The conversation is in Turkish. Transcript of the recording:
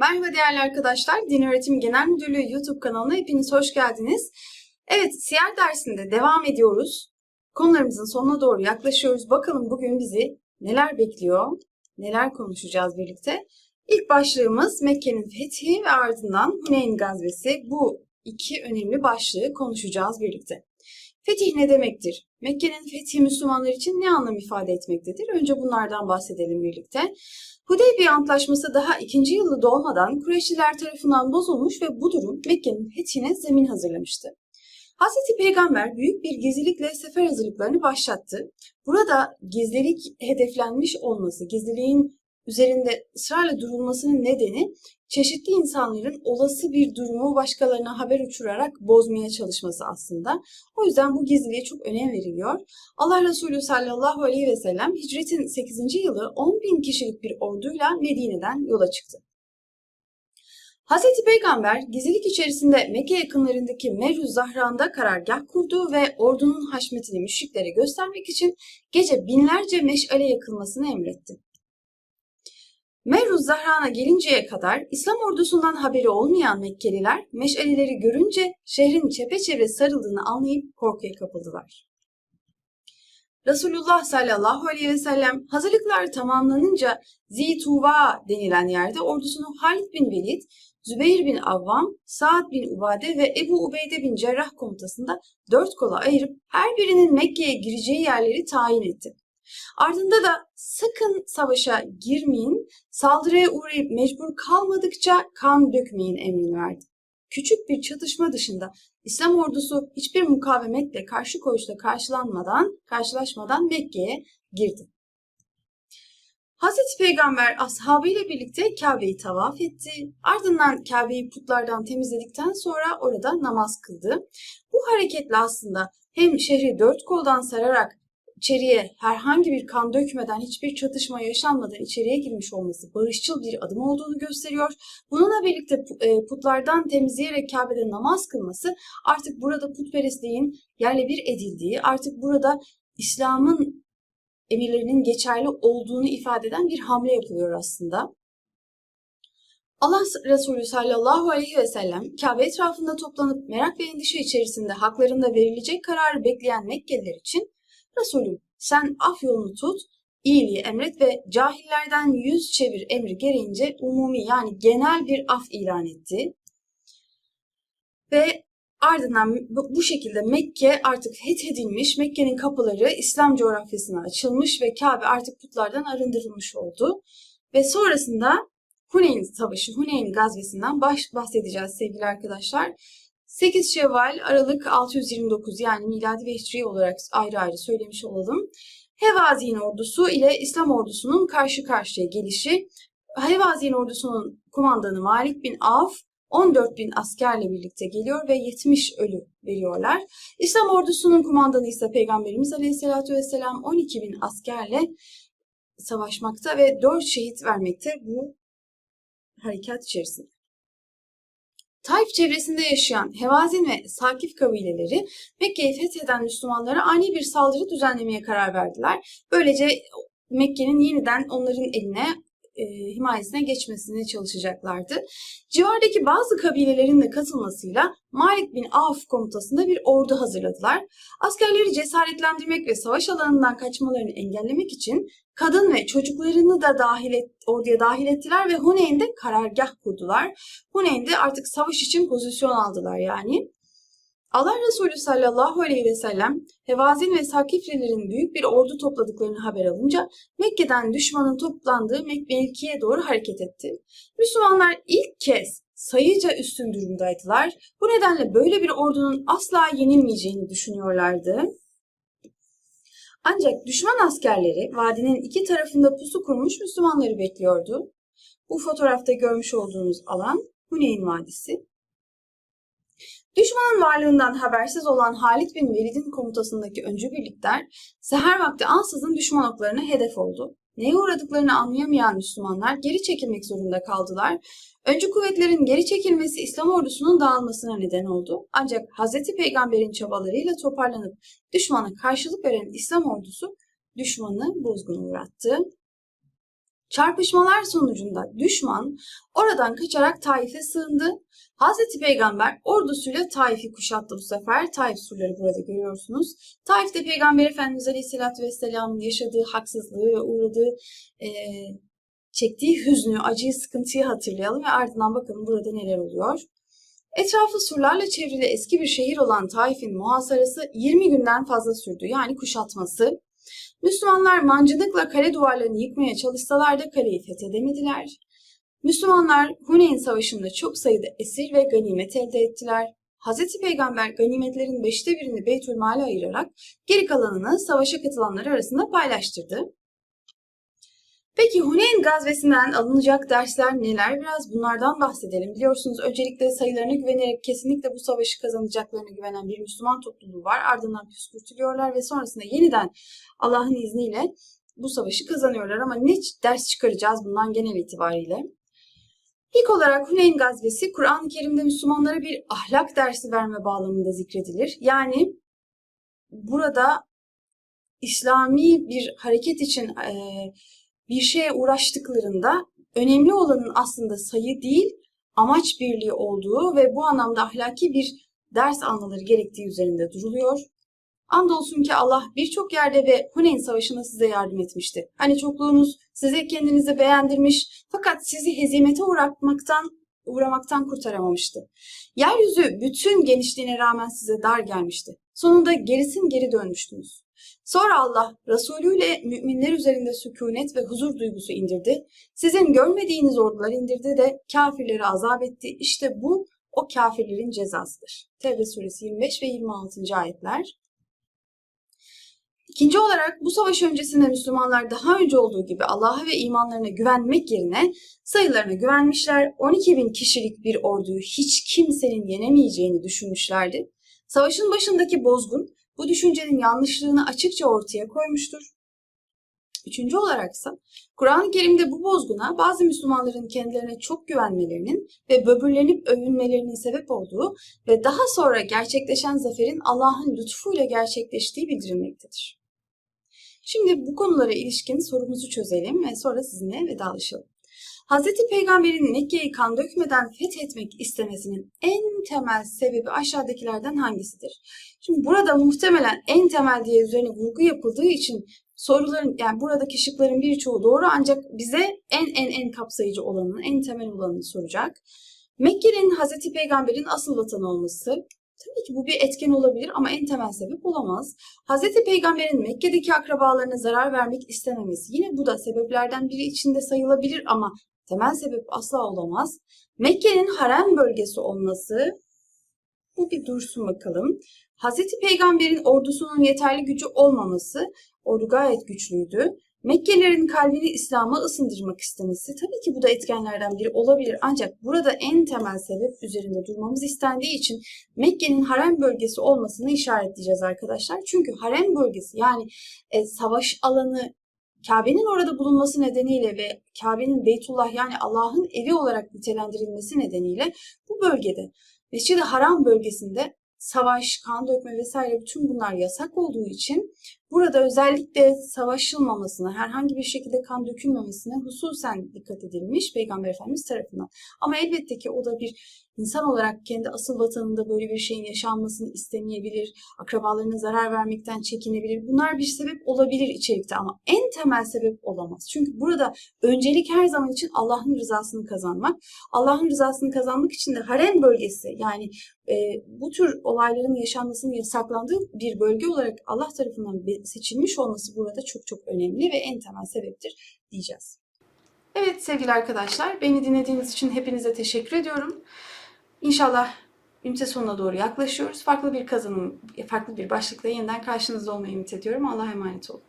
Merhaba değerli arkadaşlar. Din Öğretimi Genel Müdürlüğü YouTube kanalına hepiniz hoş geldiniz. Evet, siyer dersinde devam ediyoruz. Konularımızın sonuna doğru yaklaşıyoruz. Bakalım bugün bizi neler bekliyor, neler konuşacağız birlikte. İlk başlığımız Mekke'nin fethi ve ardından Huneyn gazvesi. Bu iki önemli başlığı konuşacağız birlikte. Fetih ne demektir? Mekke'nin fethi Müslümanlar için ne anlam ifade etmektedir? Önce bunlardan bahsedelim birlikte. Hudeybiye Antlaşması daha ikinci yılı dolmadan Kureyşliler tarafından bozulmuş ve bu durum Mekke'nin fethine zemin hazırlamıştı. Hz. Peygamber büyük bir gizlilikle sefer hazırlıklarını başlattı. Burada gizlilik hedeflenmiş olması, gizliliğin üzerinde ısrarla durulmasının nedeni çeşitli insanların olası bir durumu başkalarına haber uçurarak bozmaya çalışması aslında. O yüzden bu gizliliğe çok önem veriliyor. Allah Resulü sallallahu aleyhi ve sellem hicretin 8. yılı 10 bin kişilik bir orduyla Medine'den yola çıktı. Hazreti Peygamber gizlilik içerisinde Mekke yakınlarındaki Meruz Zahran'da karargah kurdu ve ordunun haşmetini müşriklere göstermek için gece binlerce meşale yakılmasını emretti. Meruz Zahran'a gelinceye kadar İslam ordusundan haberi olmayan Mekkeliler meşaleleri görünce şehrin çepeçevre sarıldığını anlayıp korkuya kapıldılar. Resulullah sallallahu aleyhi ve sellem hazırlıklar tamamlanınca Zituva denilen yerde ordusunu Halid bin Velid, Zübeyir bin Avvam, Saad bin Ubade ve Ebu Ubeyde bin Cerrah komutasında dört kola ayırıp her birinin Mekke'ye gireceği yerleri tayin etti. Ardında da sakın savaşa girmeyin, saldırıya uğrayıp mecbur kalmadıkça kan dökmeyin emrini verdi. Küçük bir çatışma dışında İslam ordusu hiçbir mukavemetle karşı koyuşla karşılanmadan, karşılaşmadan Mekke'ye girdi. Hazreti Peygamber ashabıyla birlikte Kabe'yi tavaf etti. Ardından Kabe'yi putlardan temizledikten sonra orada namaz kıldı. Bu hareketle aslında hem şehri dört koldan sararak içeriye herhangi bir kan dökmeden, hiçbir çatışma yaşanmadan içeriye girmiş olması barışçıl bir adım olduğunu gösteriyor. Bununla birlikte e, putlardan temizleyerek Kabe'de namaz kılması artık burada putperestliğin yerle bir edildiği, artık burada İslam'ın emirlerinin geçerli olduğunu ifade eden bir hamle yapılıyor aslında. Allah Resulü sallallahu aleyhi ve sellem Kabe etrafında toplanıp merak ve endişe içerisinde haklarında verilecek kararı bekleyen Mekkeliler için Resulüm sen af yolunu tut, iyiliği emret ve cahillerden yüz çevir emri gereğince umumi yani genel bir af ilan etti. Ve ardından bu şekilde Mekke artık fethedilmiş, Mekke'nin kapıları İslam coğrafyasına açılmış ve Kabe artık putlardan arındırılmış oldu. Ve sonrasında Huneyn Savaşı, Huneyn gazvesinden bahsedeceğiz sevgili arkadaşlar. 8 Şevval Aralık 629 yani miladi ve hicri olarak ayrı ayrı söylemiş olalım. Hevazin ordusu ile İslam ordusunun karşı karşıya gelişi. Hevazin ordusunun kumandanı Malik bin Avf 14 bin askerle birlikte geliyor ve 70 ölü veriyorlar. İslam ordusunun kumandanı ise Peygamberimiz Aleyhisselatü Vesselam 12 bin askerle savaşmakta ve 4 şehit vermekte bu harekat içerisinde. Taif çevresinde yaşayan Hevazin ve Sakif kabileleri Mekke'yi fetheden Müslümanlara ani bir saldırı düzenlemeye karar verdiler. Böylece Mekke'nin yeniden onların eline e, himayesine geçmesine çalışacaklardı. Civardaki bazı kabilelerin de katılmasıyla Malik bin Avf komutasında bir ordu hazırladılar. Askerleri cesaretlendirmek ve savaş alanından kaçmalarını engellemek için kadın ve çocuklarını da dahil et, orduya dahil ettiler ve Huneyn'de karargah kurdular. Huneyn'de artık savaş için pozisyon aldılar yani. Allah Resulü sallallahu aleyhi ve sellem Hevazin ve Sakiflilerin büyük bir ordu topladıklarını haber alınca Mekke'den düşmanın toplandığı Mekke'ye doğru hareket etti. Müslümanlar ilk kez sayıca üstün durumdaydılar. Bu nedenle böyle bir ordunun asla yenilmeyeceğini düşünüyorlardı. Ancak düşman askerleri vadinin iki tarafında pusu kurmuş Müslümanları bekliyordu. Bu fotoğrafta görmüş olduğunuz alan Huneyn Vadisi. Düşmanın varlığından habersiz olan Halid bin Velid'in komutasındaki öncü birlikler seher vakti ansızın düşman oklarına hedef oldu. Neye uğradıklarını anlayamayan Müslümanlar geri çekilmek zorunda kaldılar. Öncü kuvvetlerin geri çekilmesi İslam ordusunun dağılmasına neden oldu. Ancak Hz. Peygamber'in çabalarıyla toparlanıp düşmana karşılık veren İslam ordusu düşmanı bozguna uğrattı. Çarpışmalar sonucunda düşman oradan kaçarak Taif'e sığındı. Hazreti Peygamber ordusuyla Taif'i kuşattı bu sefer. Taif surları burada görüyorsunuz. Taif'te Peygamber Efendimiz Aleyhisselatü Vesselam'ın yaşadığı haksızlığı ve uğradığı e, çektiği hüznü, acıyı, sıkıntıyı hatırlayalım ve ardından bakalım burada neler oluyor. Etrafı surlarla çevrili eski bir şehir olan Taif'in muhasarası 20 günden fazla sürdü. Yani kuşatması. Müslümanlar mancınıkla kale duvarlarını yıkmaya çalışsalar da kaleyi fethedemediler. Müslümanlar Huneyn Savaşı'nda çok sayıda esir ve ganimet elde ettiler. Hz. Peygamber ganimetlerin beşte birini Beytülmal'e ayırarak geri kalanını savaşa katılanlar arasında paylaştırdı. Peki Huneyn gazvesinden alınacak dersler neler? Biraz bunlardan bahsedelim. Biliyorsunuz öncelikle sayılarına güvenerek kesinlikle bu savaşı kazanacaklarına güvenen bir Müslüman topluluğu var. Ardından püskürtülüyorlar ve sonrasında yeniden Allah'ın izniyle bu savaşı kazanıyorlar. Ama ne ders çıkaracağız bundan genel itibariyle? İlk olarak Huneyn gazvesi Kur'an-ı Kerim'de Müslümanlara bir ahlak dersi verme bağlamında zikredilir. Yani burada İslami bir hareket için e, bir şeye uğraştıklarında önemli olanın aslında sayı değil, amaç birliği olduğu ve bu anlamda ahlaki bir ders almaları gerektiği üzerinde duruluyor. Andolsun ki Allah birçok yerde ve Huneyn Savaşı'nda size yardım etmişti. Hani çokluğunuz size kendinizi beğendirmiş fakat sizi hezimete uğratmaktan uğramaktan kurtaramamıştı. Yeryüzü bütün genişliğine rağmen size dar gelmişti. Sonunda gerisin geri dönmüştünüz. Sonra Allah Resulü ile müminler üzerinde sükunet ve huzur duygusu indirdi. Sizin görmediğiniz ordular indirdi de kafirleri azap etti. İşte bu o kafirlerin cezasıdır. Tevbe suresi 25 ve 26. ayetler. İkinci olarak bu savaş öncesinde Müslümanlar daha önce olduğu gibi Allah'a ve imanlarına güvenmek yerine sayılarına güvenmişler. 12 bin kişilik bir orduyu hiç kimsenin yenemeyeceğini düşünmüşlerdi. Savaşın başındaki bozgun bu düşüncenin yanlışlığını açıkça ortaya koymuştur. Üçüncü olaraksa Kur'an-ı Kerim'de bu bozguna bazı Müslümanların kendilerine çok güvenmelerinin ve böbürlenip övünmelerinin sebep olduğu ve daha sonra gerçekleşen zaferin Allah'ın lütfuyla gerçekleştiği bildirilmektedir. Şimdi bu konulara ilişkin sorumuzu çözelim ve sonra sizinle vedalaşalım. Hz. Peygamber'in Mekke'yi kan dökmeden fethetmek istemesinin en temel sebebi aşağıdakilerden hangisidir? Şimdi burada muhtemelen en temel diye üzerine vurgu yapıldığı için soruların yani buradaki şıkların birçoğu doğru ancak bize en en en kapsayıcı olanın, en temel olanını soracak. Mekke'nin Hz. Peygamber'in asıl vatanı olması, Tabii ki bu bir etken olabilir ama en temel sebep olamaz. Hz. Peygamber'in Mekke'deki akrabalarına zarar vermek istememesi yine bu da sebeplerden biri içinde sayılabilir ama temel sebep asla olamaz. Mekke'nin harem bölgesi olması bu bir dursun bakalım. Hz. Peygamber'in ordusunun yeterli gücü olmaması, ordu gayet güçlüydü. Mekkelilerin kalbini İslam'a ısındırmak istemesi tabii ki bu da etkenlerden biri olabilir ancak burada en temel sebep üzerinde durmamız istendiği için Mekke'nin harem bölgesi olmasını işaretleyeceğiz arkadaşlar. Çünkü harem bölgesi yani e, savaş alanı Kabe'nin orada bulunması nedeniyle ve Kabe'nin Beytullah yani Allah'ın evi olarak nitelendirilmesi nedeniyle bu bölgede Mescid-i Haram bölgesinde savaş, kan dökme vesaire bütün bunlar yasak olduğu için burada özellikle savaşılmamasına, herhangi bir şekilde kan dökülmemesine hususen dikkat edilmiş Peygamber Efendimiz tarafından. Ama elbette ki o da bir insan olarak kendi asıl vatanında böyle bir şeyin yaşanmasını istemeyebilir, akrabalarına zarar vermekten çekinebilir. Bunlar bir sebep olabilir içerikte ama en temel sebep olamaz. Çünkü burada öncelik her zaman için Allah'ın rızasını kazanmak. Allah'ın rızasını kazanmak için de harem bölgesi yani e, bu tür olayların yaşanmasının yasaklandığı bir bölge olarak Allah tarafından seçilmiş olması burada çok çok önemli ve en temel sebeptir diyeceğiz. Evet sevgili arkadaşlar, beni dinlediğiniz için hepinize teşekkür ediyorum. İnşallah ünite sonuna doğru yaklaşıyoruz. Farklı bir kazanım, farklı bir başlıkla yeniden karşınızda olmayı ümit ediyorum. Allah'a emanet olun.